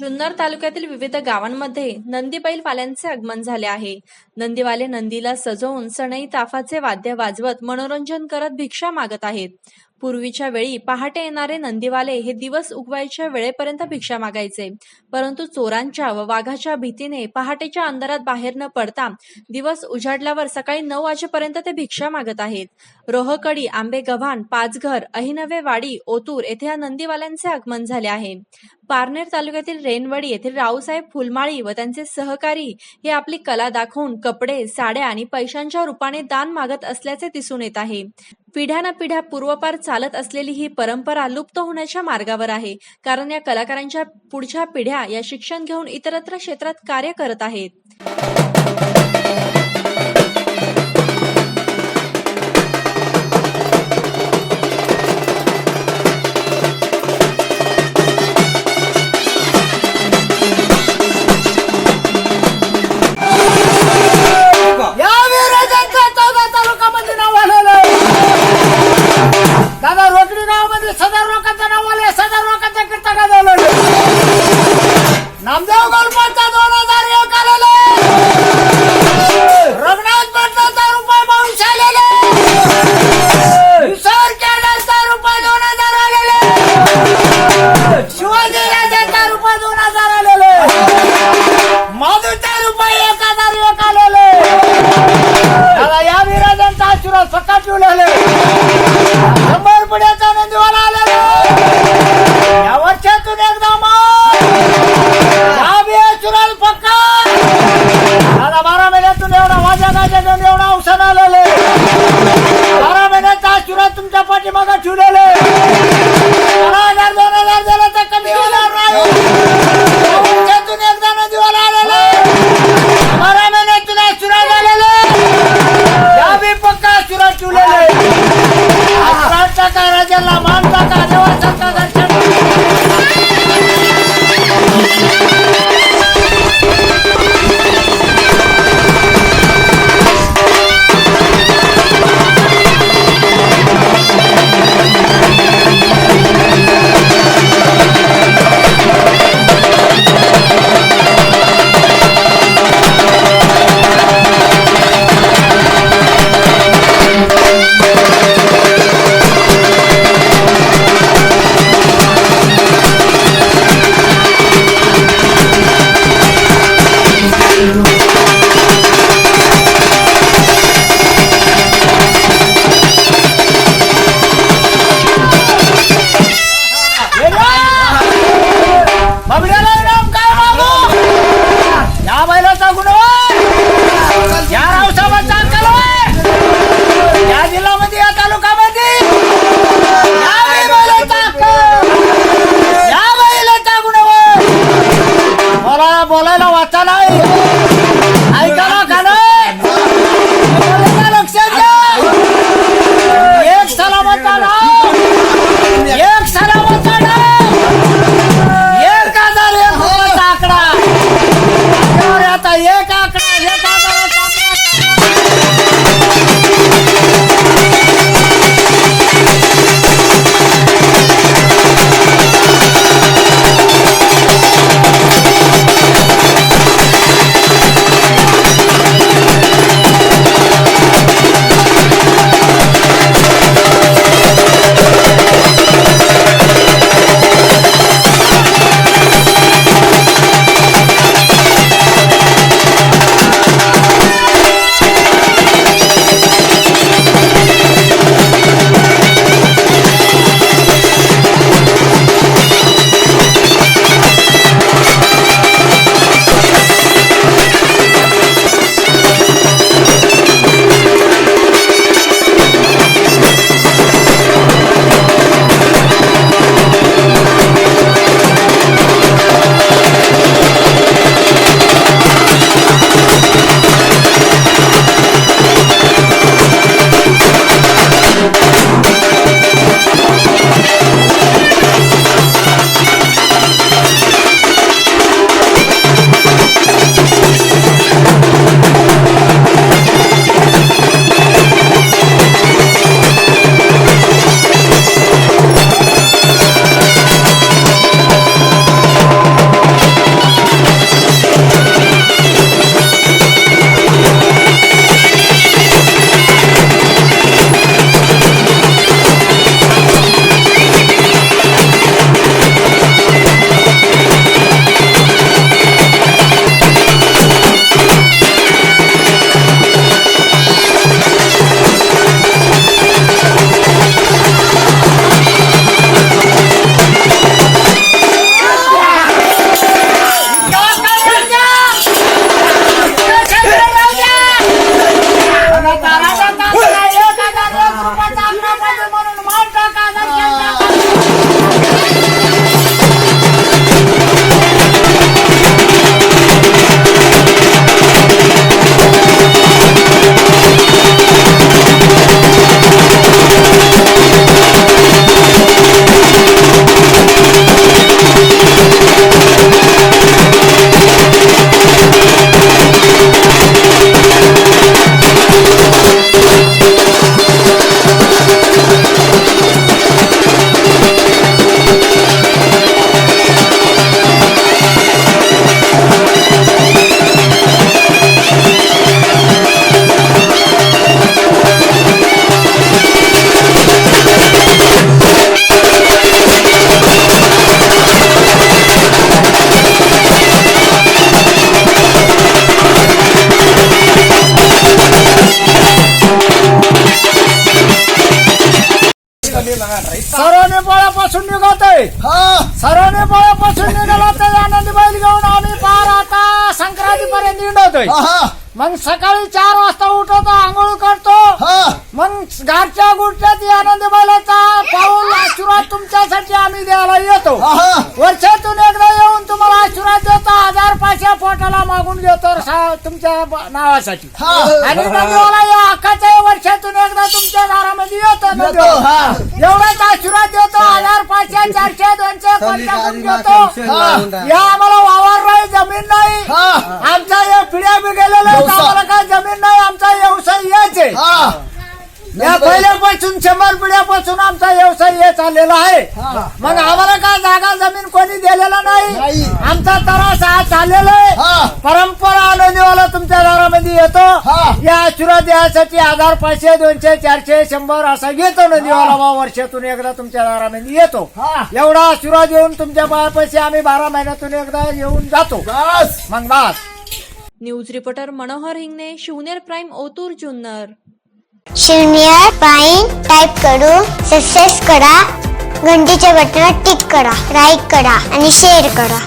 जुन्नर तालुक्यातील विविध गावांमध्ये नंदी बैलवाल्यांचे आगमन झाले आहे. नंदीवाले नंदीला सजवून सणई ताफाचे वाद्य वाजवत मनोरंजन करत भिक्षा मागत आहेत. पूर्वीच्या वेळी पहाटे येणारे नंदीवाले हे दिवस उगवायच्या वेळेपर्यंत भिक्षा मागायचे. परंतु चोरांच्या व वाघाच्या भीतीने पहाटेच्या अंधारात बाहेर न पडता दिवस उजाडल्यावर सकाळी नऊ वाजेपर्यंत ते भिक्षा मागत आहेत. रोहकडी आंबे गव्हाण पाचघर अहिनवे वाडी ओतूर येथे या नंदीवाल्यांचे आगमन झाले आहे. पारनेर तालुक्यातील रेनवडी येथील रावसाहेब फुलमाळी व त्यांचे सहकारी हे आपली कला दाखवून कपडे साड्या आणि पैशांच्या रूपाने दान मागत असल्याचे दिसून येत आहे. पिढ्याना पिढ्या पूर्वपार चालत असलेली ही परंपरा लुप्त होण्याच्या मार्गावर आहे. कारण या कलाकारांच्या पुढच्या पिढ्या या शिक्षण घेऊन इतरत्र क्षेत्रात कार्य करत आहेत. ተዘሮ ቀጠና bola de la bachana ahí. Ahí está पोळ्यापासून निघतोय सर्वांनी पोळ्यापासून निघाला तर आनंदी बैल घेऊन आम्ही पार आता संक्रांती पर्यंत निघतोय मग सकाळी चार वाजता उठवतो आंघोळ करतो. मग घरच्या गुडच्या ती आनंदी बैलाचा पाऊल आशीर्वाद तुमच्यासाठी आम्ही द्यायला येतो. वर्षातून एकदा येऊन तुम्हाला आशीर्वाद देतो. हजार पाचशे पोटाला मागून घेतो तुमच्या नावासाठी. आणि नंदीवाला या अख्खाच्या वर्षातून एकदा तुमच्या घरामध्ये येतो. एवढाच आशीर्वाद देतो. हजार पाचशे चारशे दोनशे घेतो? या आम्हाला वावर नाही जमीन नाही. आमच्या या पिढ्या बी आहेत. आम्हाला काय जमीन नाही आमचा व्यवसाय आहे या पहिल्यापासून शंभर पिढ्यापासून आमचा व्यवसाय हे चाललेला आहे. मग आम्हाला काय जागा जमीन कोणी दिलेला नाही. आमचा तरास हा चाललेला आहे. परंपरा आनंदीवाला तुमच्या घरामध्ये येतो. या आशीर्वाद द्यासाठी हजार पाचशे दोनशे चारशे शंभर असा घेतो नदीवाला बा वर्षातून एकदा तुमच्या घरामध्ये येतो. एवढा आशीर्वाद येऊन तुमच्या पायापाशी आम्ही बारा महिन्यातून एकदा येऊन जातो. मग बास. News reporter Manohar Hingane Shivner prime Otur Junnar. शून्य पाईन टाईप करून सक्सेस करा. घंटीच्या बटनात टिक करा. लाईक करा. आणि शेअर करा.